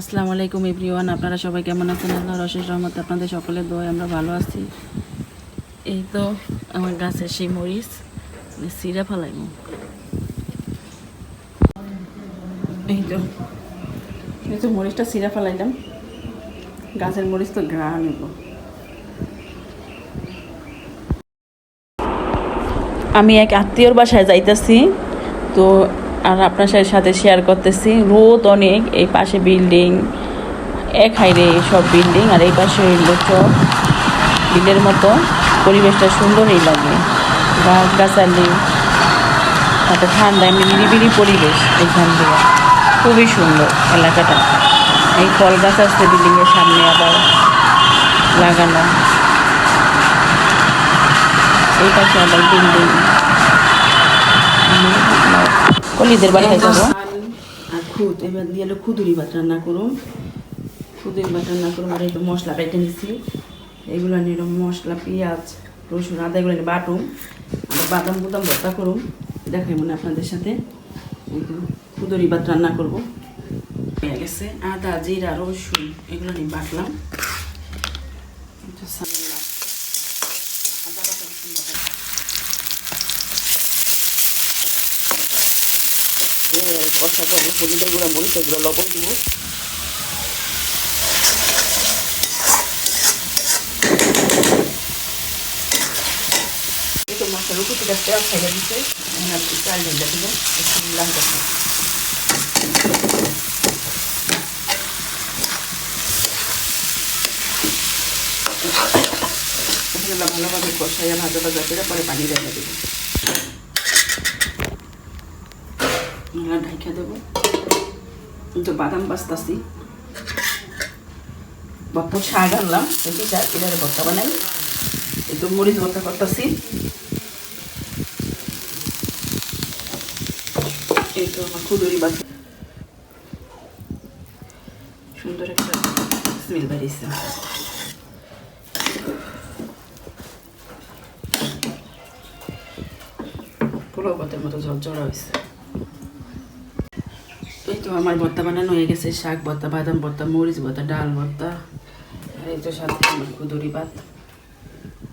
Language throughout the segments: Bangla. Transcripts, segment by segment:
আসসালামু আলাইকুম এভরিওয়ান, আপনারা সবাই কেমন আছেন? আল্লাহর অশেষ রহমত আপনাদের সকলের দোয়ায় আমরা ভালো আছি। এই তো আমার গাছের সেই মরিচ সিরা ফালাইব। এই তো এই তো মরিচটা সিরা ফালাইলাম, গাছের মরিচ তো ঘা নেব। আমি এক আত্মীয়র বাসায় যাইতেছি, তো আর আপনার সাথে শেয়ার করতেছি। রোদ অনেক, এই পাশে বিল্ডিং এক হাইরে সব বিল্ডিং আর এই পাশে চর। বিলের মতো পরিবেশটা সুন্দরই লাগে। গাছ গাছালি তারপর ঠান্ডা, এমনি নিরিবিলি পরিবেশ এখান থেকে খুবই সুন্দর এলাকাটা। এই ফল গাছ আছে বিল্ডিংয়ের সামনে আবার লাগানো। এই পাশে আবার বিল্ডিং কলিদের বাড়িতে যাব। আর খুদ এবার দিয়ে খুদুরি ভাত রান্না করুন খুদুরি ভাত রান্না করুন আর একটু মশলা বেটে নিছি। এগুলো নিয়ে মশলা পেঁয়াজ রসুন আদা এগুলো নিয়ে বাটুম। আর বাদাম বুদাম ভর্তা করুন দেখাই মনে আপনাদের সাথে। খুদুরি ভাত রান্না করব। হয়ে গেছে। আদা জিরা রসুন এগুলো নিয়ে বাটলাম একটু সালাদ। আদা বাটা রসুন বাটা এবারে কষা খাব হলুদের গুঁড়া মরিচের গুঁড়া লবণ দিব। ভালোভাবে কষাইয়া ভাজা ভাজা করে পরে পানি রেখে দেবো। আমরা ঢাইকা দেবো। তো বাদাম শাক আনলাম চার বানাই। তো মরিচ করতেছি। এই তো আমার খুদুরি সুন্দর একটা স্মেল পোলাও মতো ঝরঝরা হয়েছে। এই তো আমার ভর্তা বানানো হয়ে গেছে, শাক ভর্তা, বাদাম ভর্তা, মরিচ ভর্তা, ডাল ভর্তা, আর এই তো সাথে আমার খুদুরি ভাত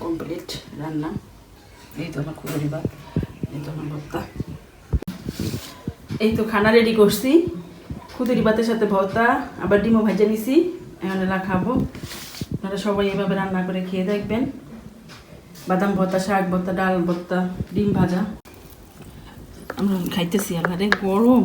কমপ্লিট রান্না। এই তো আমার খুদুরি ভাত, এই তো আমার ভর্তা। এই তো খানা রেডি করছি। খুদুরি ভাতের সাথে ভর্তা, আবার ডিমও ভাজা নিছি, এখন এলা খাব। আপনারা সবাই এভাবে রান্না করে খেয়ে দেখবেন। বাদাম ভর্তা, শাক ভর্তা, ডাল ভর্তা, ডিম ভাজা। আমরা খাইতেছি আল্লাহ রে, গরম।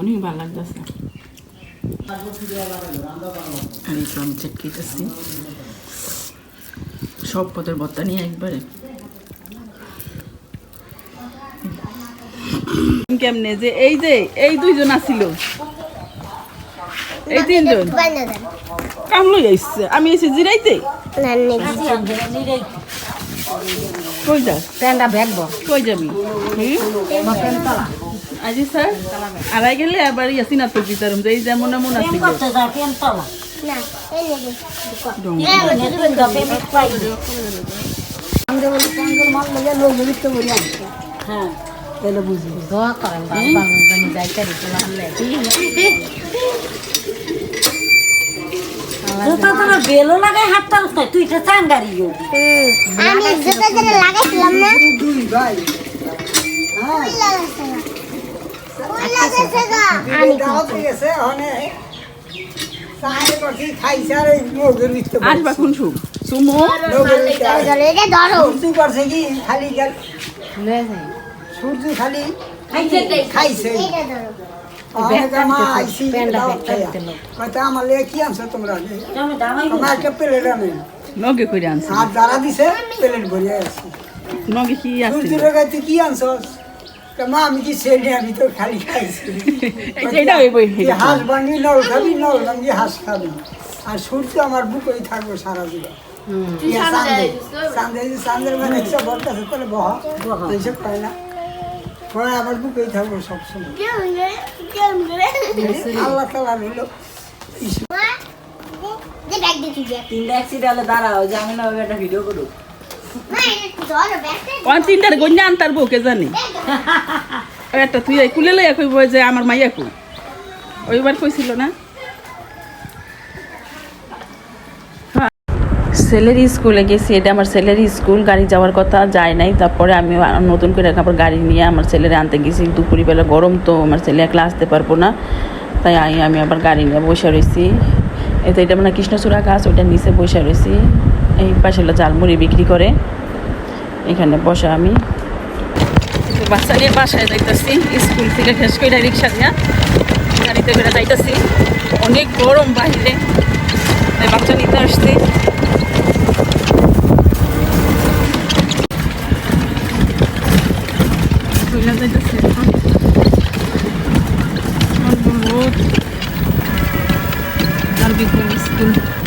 অনেক ভালো লাগতেছে। আর এই তো আমি চেটকেতেছি সব পদের ভর্তা নিয়ে একবারে। কেমনে যে এই যে এই দুইজন আসিল। এই তিনজন। কাম লই আইসছে। আমি এসে জিরাইতে? কই যাস? কই যাবি? হুম? আজি স্যার? আড়াই গেলে আবার ইয়াসিন আত্ম দিতারম যে এই যেমন এমন আছে যা হ্যাঁ তাহলে বুঝি দোয়া করেন যাইতে দিতে লাগলে জুতা তোর বেলো লাগাই হাত টানছ তুই এটা চাঙ্গারি আমি জুতা জুতা লাগাইছিলাম না। দুই ভাই। ফুল লাগাইছে না ফুল লাগাইছে গা আমি আসবা কোন সুখ? সুমো? ধরে এটা ধরো সূর্য খালি খাইছে আমার লেগে কি আনছো তোমরা আমার একটা প্লেট আনেন নগে করে আনছে। আর যারা দিছে প্লেট ভরিয়ে আছে। নগে কি কি আনছো মা আমি কি ছেলে? আমি তো খালি খাইছি। হইব, হাঁস ভাঙি নল খাবি নল ভাঙি হাঁস খাবি। আর সূর্য আমার বুকেই থাকব সারা জীবন চাঁদে মানে একটা বল কাছে তাহলে বহ। এইসব পায় না পরে আমার বুকেই থাকব সবসময়। আল্লাহ তালা হলো। তিনটা অ্যাক্সিডেন্টে দাঁড়াও যে আমি না ভিডিও করুক। কোন তিনটার গন্যা আনতার বউকে জানি? একটা তুই কুলে লইয়া কইব যে আমার মাইয়া কই? ওইবার কইছিল না? ছেলের স্কুলে গেছি এটা আমার ছেলের স্কুল গাড়ি যাওয়ার কথা যায় নাই। তারপরে আমি নতুন করে আবার গাড়ি নিয়ে আমার ছেলের আনতে গেছি। দুপুরবেলা গরম তো আমার ছেলে একলা আসতে পারব না। তাই আমি আমি আবার গাড়ি নিয়ে বসে রয়েছি এতে এটা মানে কৃষ্ণচূড়া গাছ ওইটার নিচে বসে রয়েছি এই পাশে হলো ঝালমুড়ি বিক্রি করে। এখানে বসা আমি। বাচ্চা নিয়ে বাসায় যাইতেছি, স্কুল থেকে শেষ করে রিক্সা নিয়ে গাড়িতে করে যাইতেছি। অনেক গরম বাহিরে বাচ্চা নিতে আসছি। Thank you.